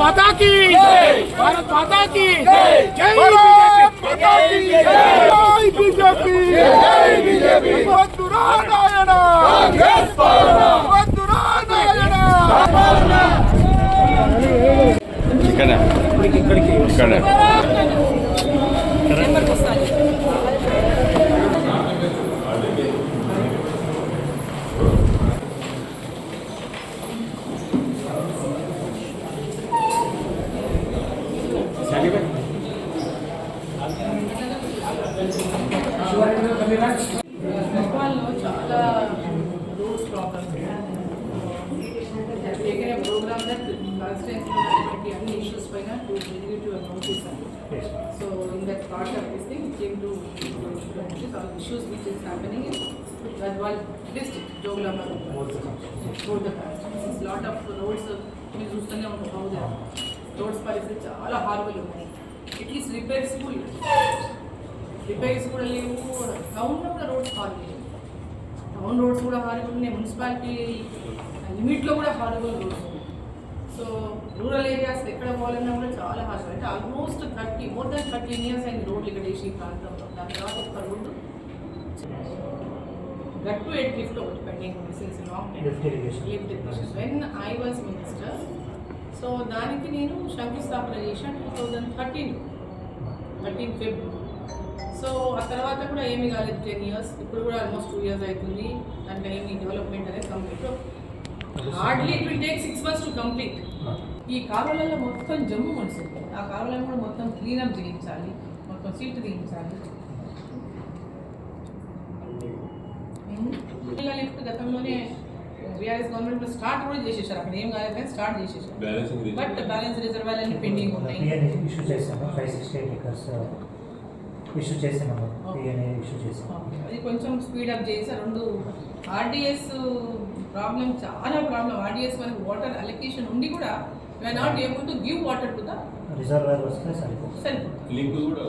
भारत माता की भारत माता की जय बीजेपी जय बीजेपी वंदुरा नायना वंदुरा नायना ఇక్కడ ఇక్కడ నేపాల్లో చాలా roads problems taken a programme that constituency ఉన్నటువంటి అన్ని ఇష్యూస్ పైన to bring to notice so in that part of this thing came to issues which is happening that whole district Jogulamba board lot of roads మీరు చూస్తూనే ఉంటాం house roads పరిస్థితి చాలా హార్బుల్ ఉన్నాయి it is రిపేర్స్ఫుల్ repairs కూడా లేవు. టౌన్లో కూడా రోడ్స్ హార్బుల్ టౌన్ రోడ్స్ కూడా హార్బుల్ ఉన్నాయి. మున్సిపాలిటీ లిమిట్లో కూడా హార్బుల్ రోడ్స్ ఉన్నాయి. సో రూరల్ ఏరియాస్ ఎక్కడ పోవాలన్నా కూడా చాలా హార్బుల్ అంటే almost thirty more than thirty years అయింది రోడ్లు ఇక్కడ వేసి ప్రాంతంలో. దాని తర్వాత ఒక రోడ్డు గట్టు ఎయిట్ లిఫ్ట్ ఒకటి పెండింగ్ ఉంది. Since long. Lift irrigation when I was minister so దానికి నేను శంకుస్థాపన చేశాను two thousand thirteen thirteen fifth so ఆ తర్వాత కూడా ఏమీ కాలేదు టెన్ ఇయర్స్ ఇప్పుడు కూడా ఆల్మోస్ట్ టూ ఇయర్స్ అవుతుంది. దాంట్లో ఏమి డెవలప్మెంట్ అనేది complete hardly it will take six months to complete ఈ కాలువలలో మొత్తం జమ్ము మనుషులు ఆ కాలువలను కూడా మొత్తం క్లీనప్ చేయించాలి. మొత్తం సీట్ తీయించాలి. పిల్లల లిఫ్ట్ గతంలోనే బీఆర్ఎస్ గవర్నమెంట్ స్టార్ట్ కూడా చేసేసారు. అక్కడ ఏం కాలేదు కానీ స్టార్ట్ చేసేసారు. బట్ బ్యాలెన్స్ రిజర్వాయర్ అన్ని పెండింగ్ ఉన్నాయి. పిఎన్ఏ ఇష్యూ ఎకర్స్ ఇష్యూ చేసాము పిఎన్ఏ ఇష్యూ చేసాము అది కొంచెం స్పీడ్ అప్ చేసి రెండు ఆర్డిఎస్ ప్రాబ్లం చాలా ప్రాబ్లం ఆర్డిఎస్ మనకి వాటర్ అలొకేషన్ ఉండి కూడా we are not able to give water to the reservoir వస్తే సరిపోతుంది సెల్ఫ్ లింక్ కూడా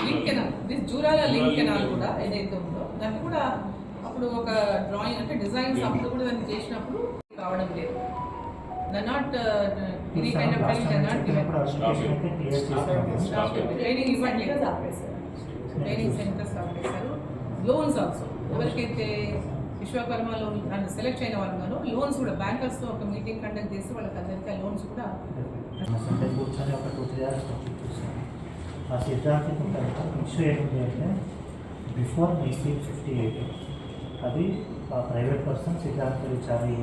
link canal this Jurala link canal కూడా ఏదైతే ఉందో దాన్ని కూడా అప్పుడు ఒక డ్రాయింగ్ అంటే డిజైన్స్ అప్పుడు కూడా దాన్ని చేసినప్పుడు కావడం లేదు ద నాట్ ఇది kind of time not given clear చేసాము ట్రైనింగ్ సెంటర్స్ స్టార్ట్ చేశారు లోన్స్ ఆల్సో ఎవరికైతే విశ్వకర్మ లోన్ దాన్ని సెలెక్ట్ అయిన వాళ్ళలో లోన్స్ కూడా బ్యాంకర్స్తో ఒక మీటింగ్ కండక్ట్ చేసి వాళ్ళకి అందరికీ ఆ లోన్స్ కూడా కూర్చొని ఒక ఆ సిద్ధాంతికి తర్వాత ఇష్యూ ఏంటి అంటే బిఫోర్ నైన్టీన్ ఫిఫ్టీ ఎయిట్ అది ఆ ప్రైవేట్ పర్సన్ సిద్ధాంత విచారి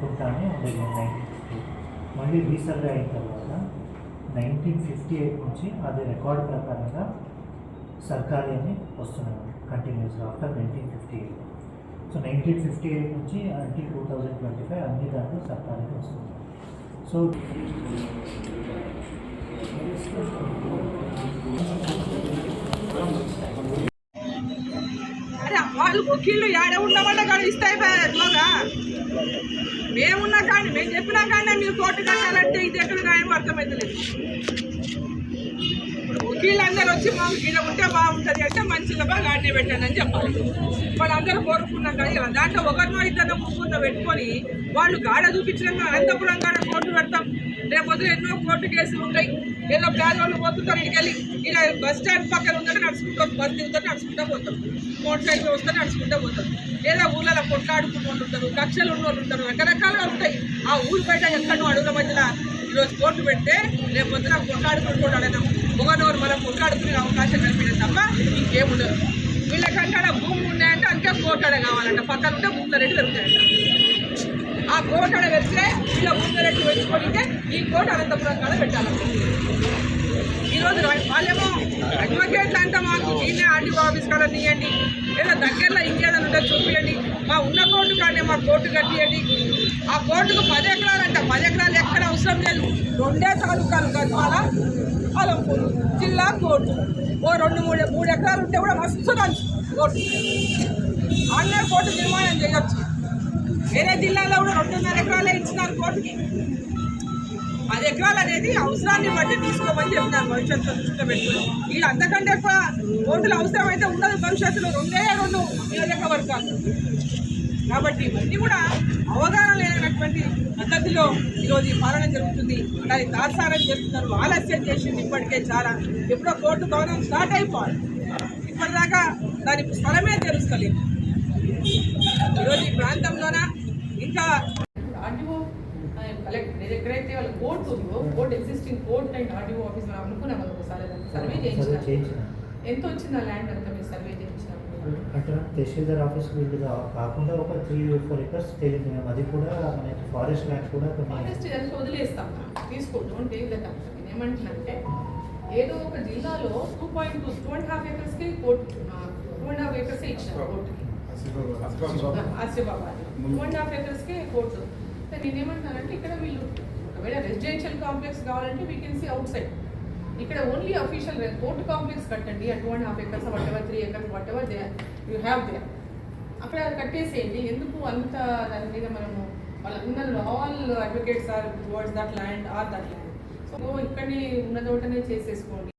కుంటానే ఉండేది నైన్టీన్ ఫిఫ్టీ మళ్ళీ రీసర్వే అయిన తర్వాత నైన్టీన్ ఫిఫ్టీ ఎయిట్ నుంచి అది రికార్డ్ ప్రకారంగా సర్కారీ అని వస్తున్నాయి కంటిన్యూస్గా after nineteen fifty eight so nineteen fifty eight నుంచి అంటే టూ థౌజండ్ ట్వంటీ ఫైవ్ అన్ని దాంట్లో సర్కారీకి వస్తుంది సో వాళ్ళు వకీళ్ళు ఏడ ఉండమంటే కానీ ఇస్తాయి ఎట్లాగా? మేమున్నా కానీ మేము చెప్పినా కానీ మీరు కోర్టు కట్టాలంటే ఇది ఎక్కడ న్యాయం అర్థమవుతలేదు వీళ్ళందరూ వచ్చి మాకు ఇలా ఉంటే బాగుంటుంది అంటే మంచిగా బాగా ఆడనే పెట్టండి అని చెప్పాలి. వాళ్ళందరూ కోరుకున్నాం కానీ ఇలా. దాంట్లో ఒకరినో ఇద్దరు ముగ్గురినో పెట్టుకొని వాళ్ళు గాడ చూపించడం అనంతపురం కాడ కోర్టు పెడతాం. రేపు ఎన్నో కోర్టు కేసులు ఉంటాయి. ఏదో పేదవాళ్ళు పోతుంటారు ఇక్కడికి ఇలా బస్ స్టాండ్ పక్కన ఉందని నడుచుకుంటాం బస్ దిగుతా నడుచుకుంటూ పోతాం. మోటార్ సైకిల్ వస్తే నడుచుకుంటూ పోతాం. లేదా ఊళ్ళలో కొట్లాడుకున్న వాళ్ళు ఉంటారు కక్షలు ఉన్న వాళ్ళు ఉంటారు రకరకాలుగా ఉంటాయి. ఆ ఊరు బయట ఎక్కడో అడుగుల మధ్యలో ఈరోజు కోర్టు పెడితే రేపు పొద్దున కొట్లాడుకుని కొట్లాడదాం ఒకనోరు కొట్లాడుకునే అవకాశం కల్పించడం తప్ప ఇంకేముండదు. వీళ్ళకంటే భూమి ఉన్నాయంటే అంతే కోటాడ కావాలంట. పక్కన ఉంటే భూముల రేటు పెరుగుతాయంట. ఆ కోటాడ పెరిగితే వీళ్ళ భూముల రేటు పెంచుకుంటే ఈ కోట అనంతపురం కాడ పెట్టాలంట ఈరోజు వాళ్ళేమో అడ్వకేట్లు అంటే మాకు దీన్నే ఆర్డీఓ ఆఫీస్ కాడ తీయండి. లేదా దగ్గరలో ఇంకేదైనా ఉంటే చూపించండి మా ఉన్న కోర్టు కానీ మా కోర్టు కట్టియండి. ఆ కోర్టుకు పది అంటే పది ఎకరాలు ఎక్కడ అవసరం లేదు. రెండే తాలూకాలు గద్వాల అలంపూర్ జిల్లా కోర్టు. ఓ రెండు మూడు మూడు ఎకరాలు ఉంటే కూడా మస్తు దాని కోర్టు. ఆన్లైన్ కోర్టు నిర్మాణం చేయొచ్చు. వేరే జిల్లాలో కూడా రెండున్నర ఎకరాలే ఇచ్చినారు కోర్టుకి. పది ఎకరాలు అనేది అవసరాన్ని బట్టి తీసుకోమని చెప్తున్నారు భవిష్యత్తులో దృష్టిలో పెట్టుకుని. వీళ్ళు అంతకంటే ఎక్కువ కోర్టులు అవసరం అయితే ఉండదు. భవిష్యత్తులో రెండే రెండు నియోజకవర్గాలు. కాబట్టి ఇవన్నీ కూడా అవగాహన లేనటువంటి పద్ధతిలో ఈరోజు ఈ పాలన జరుగుతుంది. దాన్ని తాత్సారం చేస్తున్నారు. ఆలస్యం చేసింది ఇప్పటికే చాలా. ఎప్పుడో కోర్టు భవనం స్టార్ట్ అయిపోవాలి. ఇప్పటిదాకా దానికి స్థలమే తెలుస్తలేదు. ఈరోజు ఈ ప్రాంతంలోన ఇంకా ఆర్డీఓ కలెక్టర్ ఎక్కడైతే వాళ్ళ కోర్టు ఉందో court existing court and RDO office అనుకున్నాం ఒకసారి సర్వే చేయించిన. ఎంత వచ్చింది ఆ ల్యాండ్ అంతా మీరు సర్వే చేయించినప్పుడు అంటే తహసీల్దార్ ఆఫీస్ వీళ్ళు కాకుండా ఒక త్రీ ఫోర్ ఎకర్స్ తేలింది మేము అది కూడా మనకి ఫారెస్ట్ ల్యాండ్ కూడా ఫారెస్ట్ వదిలేస్తాం తీసుకో డోంట్ టేక్ దట్ అప్ నేను ఏమంటున్నానంటే ఏదో ఒక జిల్లాలో two point two two and half ఏకర్స్కి court two and half కోర్టుకి ఆసిఫాబాద్. టూ అండ్ హాఫ్ ఏకర్స్కే కోర్టు సో నేనేమంటున్నానంటే ఇక్కడ వీళ్ళు ఒకవేళ రెసిడెన్షియల్ కాంప్లెక్స్ కావాలంటే we can see outside ఇక్కడ ఓన్లీ అఫీషియల్ కోర్టు కాంప్లెక్స్ కట్టండి. ఆ two and half acres whatever three acres whatever they you have they అక్కడ కట్టేసేయండి. ఎందుకు అంత దాని మీద మనము వాళ్ళందరూ all advocates are towards that land are that land so ఇక్కడనే ఉన్న చోటనే చేసేసుకోండి.